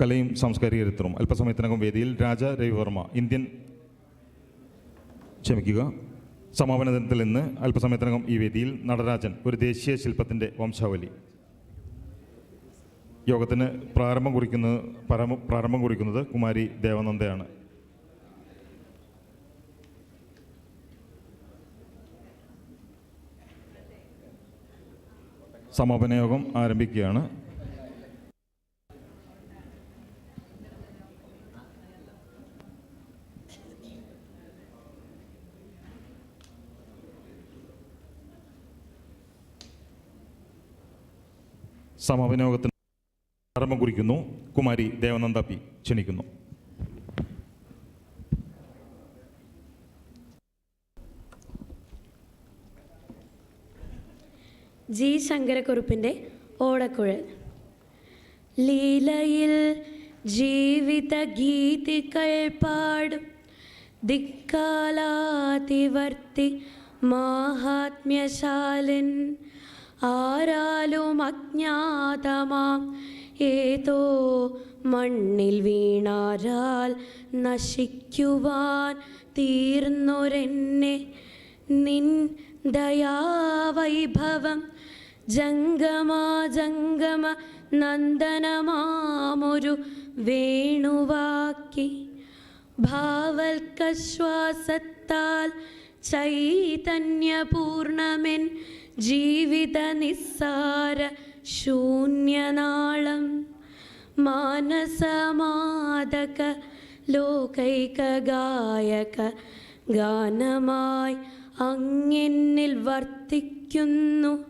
കലയും സാംസ്കാരിക ചരിത്രവും. അല്പസമയത്തിനകം വേദിയിൽ രാജ രവിവർമ്മ ഇന്ത്യൻ ക്ഷമിക്കുക സമാപന ദിനത്തിൽ നിന്ന് അല്പസമയത്തിനകം ഈ വേദിയിൽ നടരാജൻ ഒരു ദേശീയ ശില്പത്തിന്റെ വംശാവലി. യോഗത്തിന് പ്രാരംഭം കുറിക്കുന്നത് പരമ- പ്രാരംഭം കുറിക്കുന്നത് കുമാരി ദേവനന്ദയാണ്. സമാപന യോഗം ആരംഭിക്കുകയാണ്. സമാപന യോഗത്തിന് ആരംഭം കുറിക്കുന്നു. കുമാരി ദേവനന്ദ പി ക്ഷണിക്കുന്നു. ജി ശങ്കരക്കുറുപ്പിന്റെ ഓടക്കുഴൽ. ലീലയിൽ ജീവിത ഗീതികൾ പാടും. ദിക്കാലാതിവർത്തി മാഹാത്മ്യശാലൻ ആരാലും അജ്ഞാതമാം. ഏതോ മണ്ണിൽ വീണാരാൽ നശിക്കുവാൻ തീർന്നൊരെന്നെ. നിൻ ദയാവൈഭവം ജംഗമാ ജംഗമ നന്ദനമാമൊരു വേണുവാക്കി. ഭാവൽക്കശ്വാസത്താൽ ചൈതന്യപൂർണമെൻ ജീവിത നിസ്സാര ശൂന്യനാളം മാനസമാതക ലോകൈക ഗായക ഗാനമായി അങ്ങിന്നിൽ വർത്തിക്കുന്നു.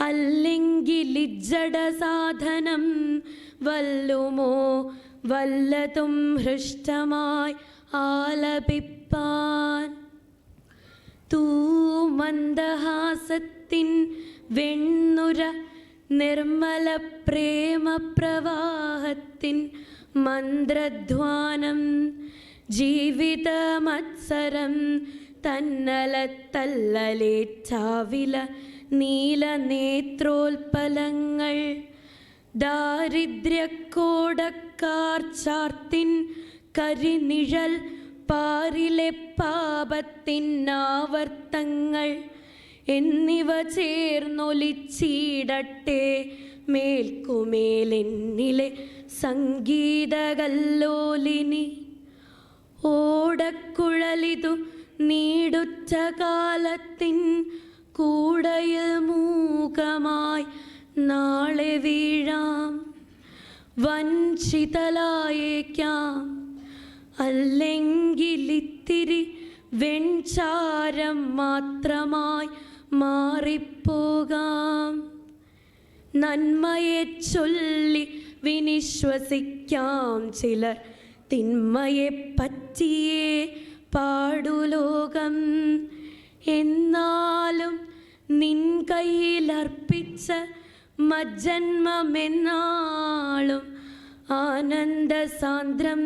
അല്ലെങ്കിൽ ഇജ്ജട സാധനം വല്ലുമോ? വല്ലതും ഹൃഷ്ടമായി ആലപിപ്പാൻ തൂ മന്ദഹാസത്തിൻ വെണ്ണുര നിർമ്മല പ്രേമപ്രവാഹത്തിൻ മന്ത്രധ്വാനം ജീവിത മത്സരം തന്നലത്തല്ലലേറ്റാവില നീല നേത്രോൽപ്പലങ്ങൾ ദാരിദ്ര്യക്കോടക്കാർ ചാർത്തിൻ കരിനിഴൽ പാരിലെ പാപത്തിനാവർത്തങ്ങൾ എന്നിവ ചേർന്നൊലിച്ചിടട്ടെ. മേൽക്കുമേലെന്നിലെ സംഗീതകല്ലോലിനി ഓടക്കുഴലിതു നീടുറ്റ കാലത്തിൻ കൂടയിൽ മൂകമായി നാളെ വീഴാം. വഞ്ചിതലായേക്കാം. അല്ലെങ്കിൽ ഇത്തിരി വെൺചാരം മാത്രമായി മാറിപ്പോകാം. നന്മയെ ചൊല്ലി വിനിശ്വസിക്കാം ചിലർ. തിന്മയെ പറ്റിയേ പാടുലോകം എന്നാലും നിൻ കയ്യിലർപ്പിച്ച മജ്ജന്മമെന്നാളും ആനന്ദസാന്ദ്രം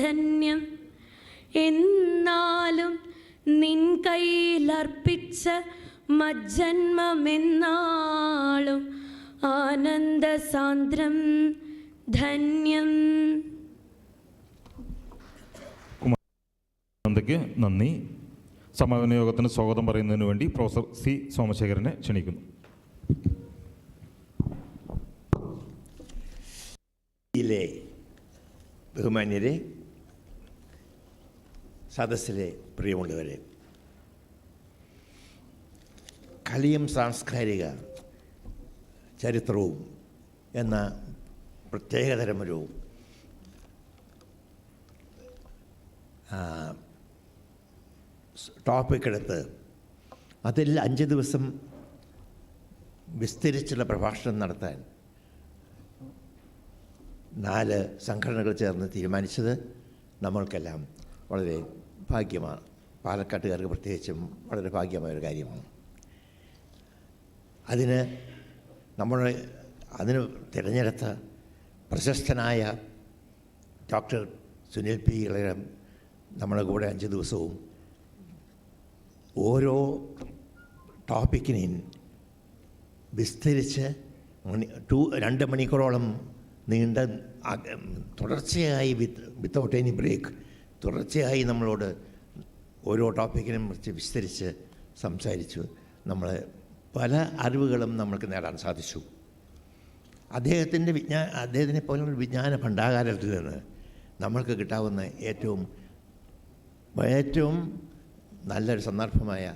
ധന്യം. എന്നാലും നിൻ കയ്യിലർപ്പിച്ച മജ്ജന്മമെന്നാളും ആനന്ദസാന്ദ്രം ധന്യം. നന്ദയ്ക്ക് നന്ദി. സമാപന യോഗത്തിന് സ്വാഗതം പറയുന്നതിന് വേണ്ടി പ്രൊഫസർ സി. സോമശേഖരനെ ക്ഷണിക്കുന്നു. യിലെ ബഹുമാന്യരെ സദസ്സിലെ പ്രിയമുള്ളവരെ കലിയും സാംസ്കാരിക ചരിത്രവും എന്ന പ്രത്യേകതരമൊരു ടോപ്പിക് എടുത്ത് അതിൽ അഞ്ച് ദിവസം വിസ്തരിച്ചുള്ള പ്രഭാഷണം നടത്താൻ നാല് സംഘടനകൾ ചേർന്ന് തീരുമാനിച്ചത് നമ്മൾക്കെല്ലാം വളരെ ഭാഗ്യമാണ്. പാലക്കാട്ടുകാർക്ക് പ്രത്യേകിച്ചും വളരെ ഭാഗ്യമായൊരു കാര്യമാണ് അതിന് നമ്മൾ അതിന് തിരഞ്ഞെടുത്ത പ്രശസ്തനായ ഡോക്ടർ സുനിൽ പി ഇളയം നമ്മുടെ കൂടെ അഞ്ച് ദിവസവും ഓരോ ടോപ്പിക്കിനെയും വിസ്തരിച്ച് മണി ടു രണ്ട് മണിക്കൂറോളം നീണ്ട തുടർച്ചയായി വിത്ത് വിത്തൗട്ട് എനി ബ്രേക്ക് തുടർച്ചയായി നമ്മളോട് ഓരോ ടോപ്പിക്കിനെ കുറിച്ച് വിസ്തരിച്ച് സംസാരിച്ചു. നമ്മൾ പല അറിവുകളും നമ്മൾക്ക് നേടാൻ സാധിച്ചു. അദ്ദേഹത്തിന്റെ വിജ്ഞാ അദ്ദേഹത്തിനെ പോലുള്ള വിജ്ഞാന ഭണ്ഡാകാരത്തിൽ നിന്ന് നമ്മൾക്ക് കിട്ടാവുന്ന ഏറ്റവും ഏറ്റവും നല്ലൊരു സന്ദർഭമായ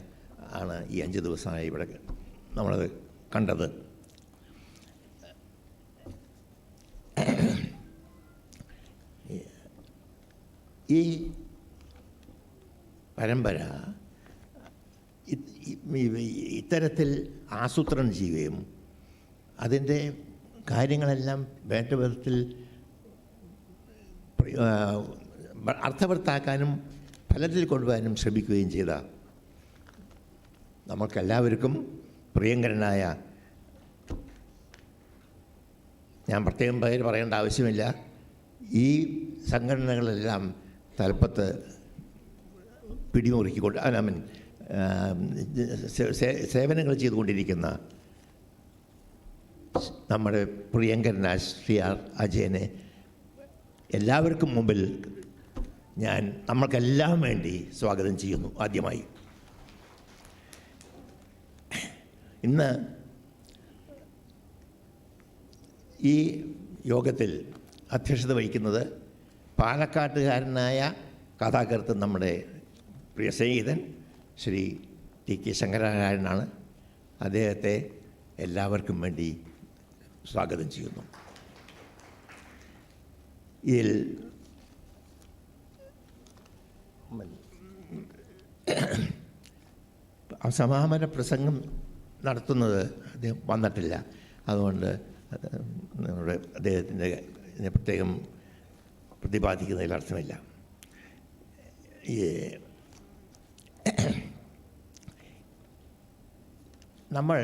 ആണ് ഈ അഞ്ച് ദിവസമായി ഇവിടെ നമ്മളത് കണ്ടത്. ഈ പരമ്പര ഇത്തരത്തിൽ ആസൂത്രണം ചെയ്യുകയും അതിന്റെ കാര്യങ്ങളെല്ലാം വേണ്ട വിധത്തിൽ ഫലത്തിൽ കൊണ്ടുപോകാനും ശ്രമിക്കുകയും ചെയ്ത നമുക്കെല്ലാവർക്കും പ്രിയങ്കരനായ ഞാൻ പ്രത്യേകം പേര് പറയേണ്ട ആവശ്യമില്ല. ഈ സംഘടനകളെല്ലാം തലപ്പത്ത് പിടിമുറുക്കിക്കൊണ്ട് ഐ മീൻ സേവനങ്ങൾ ചെയ്തുകൊണ്ടിരിക്കുന്ന നമ്മുടെ പ്രിയങ്കരനായ ശ്രീ ആർ അജയനെ എല്ലാവർക്കും മുമ്പിൽ ഞാൻ നമ്മൾക്കെല്ലാം വേണ്ടി സ്വാഗതം ചെയ്യുന്നു ആദ്യമായി. ഇന്ന് ഈ യോഗത്തിൽ അധ്യക്ഷത വഹിക്കുന്നത് പാലക്കാട്ടുകാരനായ കഥാകൃത്ത് നമ്മുടെ പ്രിയ സ്നേഹിതൻ ശ്രീ ടി കെ ശങ്കരാചാര്യനാണ് അദ്ദേഹത്തെ എല്ലാവർക്കും വേണ്ടി സ്വാഗതം ചെയ്യുന്നു. ഇതിൽ സമാപന പ്രസംഗം നടത്തുന്നത് അദ്ദേഹം വന്നിട്ടില്ല. അതുകൊണ്ട് നമ്മുടെ അദ്ദേഹത്തിന്റെ പ്രത്യേകം പ്രതിപാദിക്കുന്നതിൽ അർത്ഥമില്ല ഈ നമ്മൾ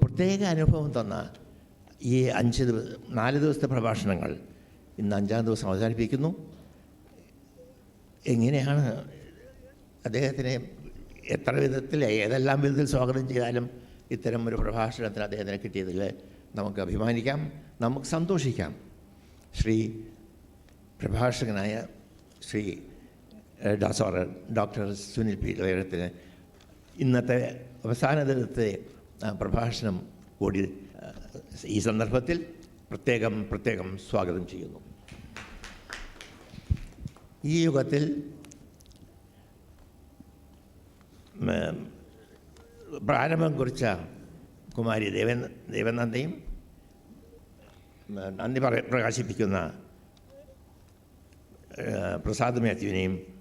പ്രത്യേക അനുഭവം തന്ന ഈ അഞ്ച് നാല് ദിവസത്തെ പ്രഭാഷണങ്ങൾ ഇന്ന് അഞ്ചാം ദിവസം അവസാനിപ്പിക്കുന്നു. എങ്ങനെയാണ് അദ്ദേഹത്തിനെ എത്ര വിധത്തിൽ ഏതെല്ലാം വിധത്തിൽ സ്വാഗതം ചെയ്താലും ഇത്തരം ഒരു പ്രഭാഷണത്തിന് അദ്ദേഹത്തിന് കിട്ടിയതിൽ നമുക്ക് അഭിമാനിക്കാം. നമുക്ക് സന്തോഷിക്കാം. Shri പ്രഭാഷകനായ Shri sorry doctor Sunil P. ലേഖത്തിന് ഇന്നത്തെ അവസാന ദിനത്തെ പ്രഭാഷണം കൂടി ഈ സന്ദർഭത്തിൽ പ്രത്യേകം പ്രത്യേകം സ്വാഗതം ചെയ്യുന്നു. ഈ യുഗത്തിൽ പ്രാരംഭം കുറിച്ച കുമാരി ദേവൻ ദേവനന്ദയും നന്ദി പ്രകാശിപ്പിക്കുന്ന പ്രസാദ് മാത്യുവിനെയും